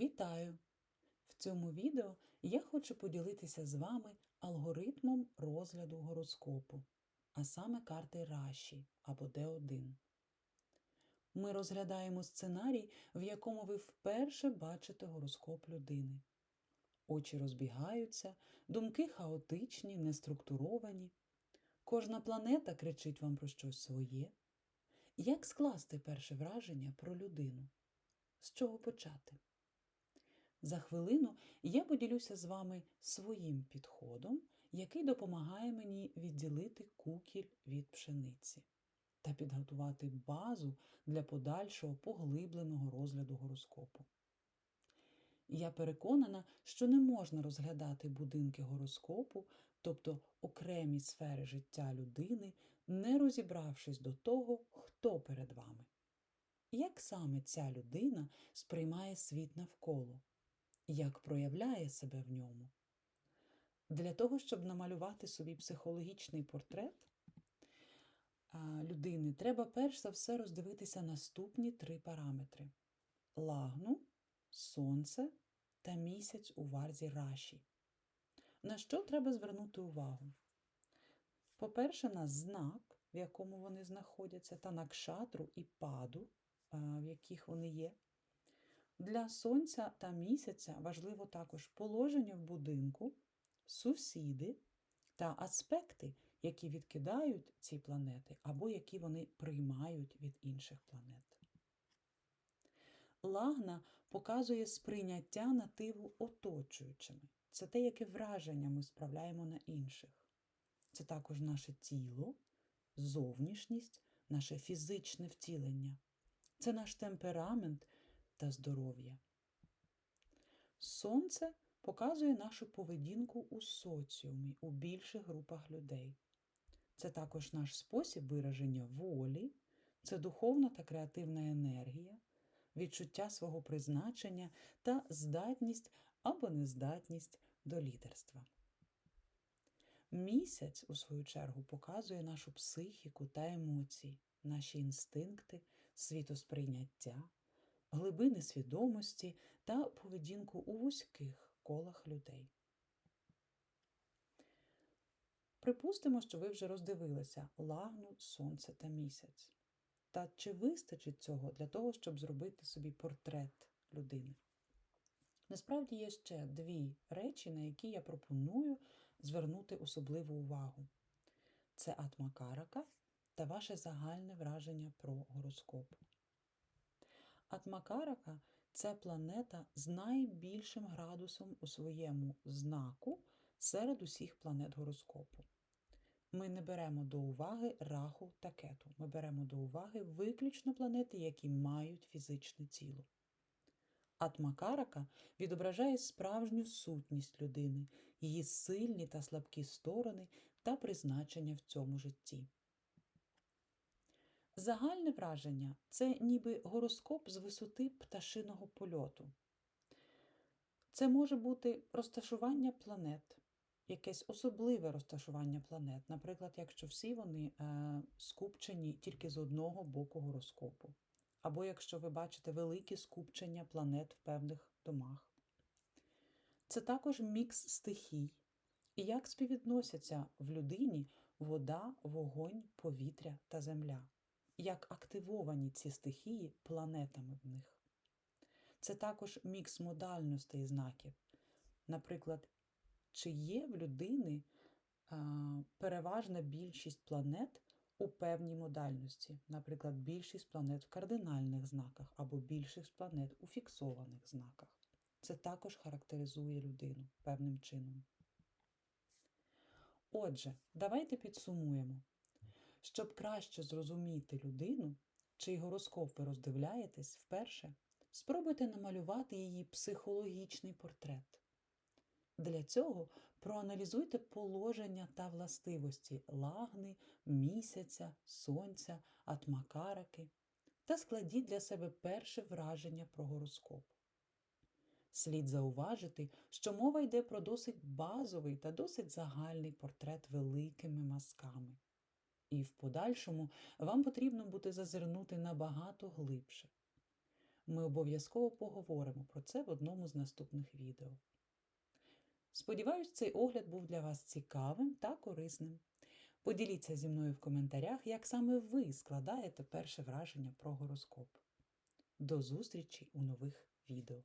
Вітаю! В цьому відео я хочу поділитися з вами алгоритмом розгляду гороскопу, а саме карти Раші або Д1. Ми розглядаємо сценарій, в якому ви вперше бачите гороскоп людини. Очі розбігаються, думки хаотичні, неструктуровані. Кожна планета кричить вам про щось своє. Як скласти перше враження про людину? З чого почати? За хвилину я поділюся з вами своїм підходом, який допомагає мені відділити кукіль від пшениці та підготувати базу для подальшого поглибленого розгляду гороскопу. Я переконана, що не можна розглядати будинки гороскопу, тобто окремі сфери життя людини, не розібравшись до того, хто перед вами. Як саме ця людина сприймає світ навколо, як проявляє себе в ньому? Для того, щоб намалювати собі психологічний портрет людини, треба перш за все роздивитися наступні три параметри: лагну, сонце та місяць у варзі раші. На що треба звернути увагу? По-перше, на знак, в якому вони знаходяться, та на кшатру і паду, в яких вони є. Для сонця та місяця важливо також положення в будинку, сусіди та аспекти, які відкидають ці планети, або які вони приймають від інших планет. Лагна показує сприйняття нативу оточуючими. Це те, яке враження ми справляємо на інших. Це також наше тіло, зовнішність, наше фізичне втілення. Це наш темперамент та здоров'я. Сонце показує нашу поведінку у соціумі, у більших групах людей. Це також наш спосіб вираження волі, це духовна та креативна енергія, відчуття свого призначення та здатність або нездатність до лідерства. Місяць, у свою чергу, показує нашу психіку та емоції, наші інстинкти, світосприйняття, глибини свідомості та поведінку у вузьких колах людей. Припустимо, що ви вже роздивилися лагну, сонце та місяць. Та чи вистачить цього для того, щоб зробити собі портрет людини? Насправді є ще дві речі, на які я пропоную звернути особливу увагу: це атмакарака та ваше загальне враження про гороскоп. Атмакарака це планета з найбільшим градусом у своєму знаку серед усіх планет гороскопу. Ми не беремо до уваги раху та кету. Ми беремо до уваги виключно планети, які мають фізичне тіло. Атмакарака відображає справжню сутність людини, її сильні та слабкі сторони та призначення в цьому житті. Загальне враження це ніби гороскоп з висоти пташиного польоту. Це може бути розташування планет, якесь особливе розташування планет, наприклад, якщо всі вони е, скупчені тільки з одного боку гороскопу, або якщо ви бачите великі скупчення планет в певних домах. Це також мікс стихій, і як співвідносяться в людині вода, вогонь, повітря та земля як активовані ці стихії планетами в них. Це також мікс модальностей знаків. Наприклад, чи є в людини переважна більшість планет у певній модальності, наприклад, більшість планет в кардинальних знаках або більшість планет у фіксованих знаках. Це також характеризує людину певним чином. Отже, давайте підсумуємо. Щоб краще зрозуміти людину, чий гороскоп ви роздивляєтесь вперше, спробуйте намалювати її психологічний портрет. Для цього проаналізуйте положення та властивості лагни, місяця, сонця, атмакараки та складіть для себе перше враження про гороскоп. Слід зауважити, що мова йде про досить базовий та досить загальний портрет великими мазками і в подальшому вам потрібно буде зазирнути набагато глибше. Ми обов'язково поговоримо про це в одному з наступних відео. Сподіваюсь, цей огляд був для вас цікавим та корисним. Поділіться зі мною в коментарях, як саме ви складаєте перше враження про гороскоп. До зустрічі у нових відео!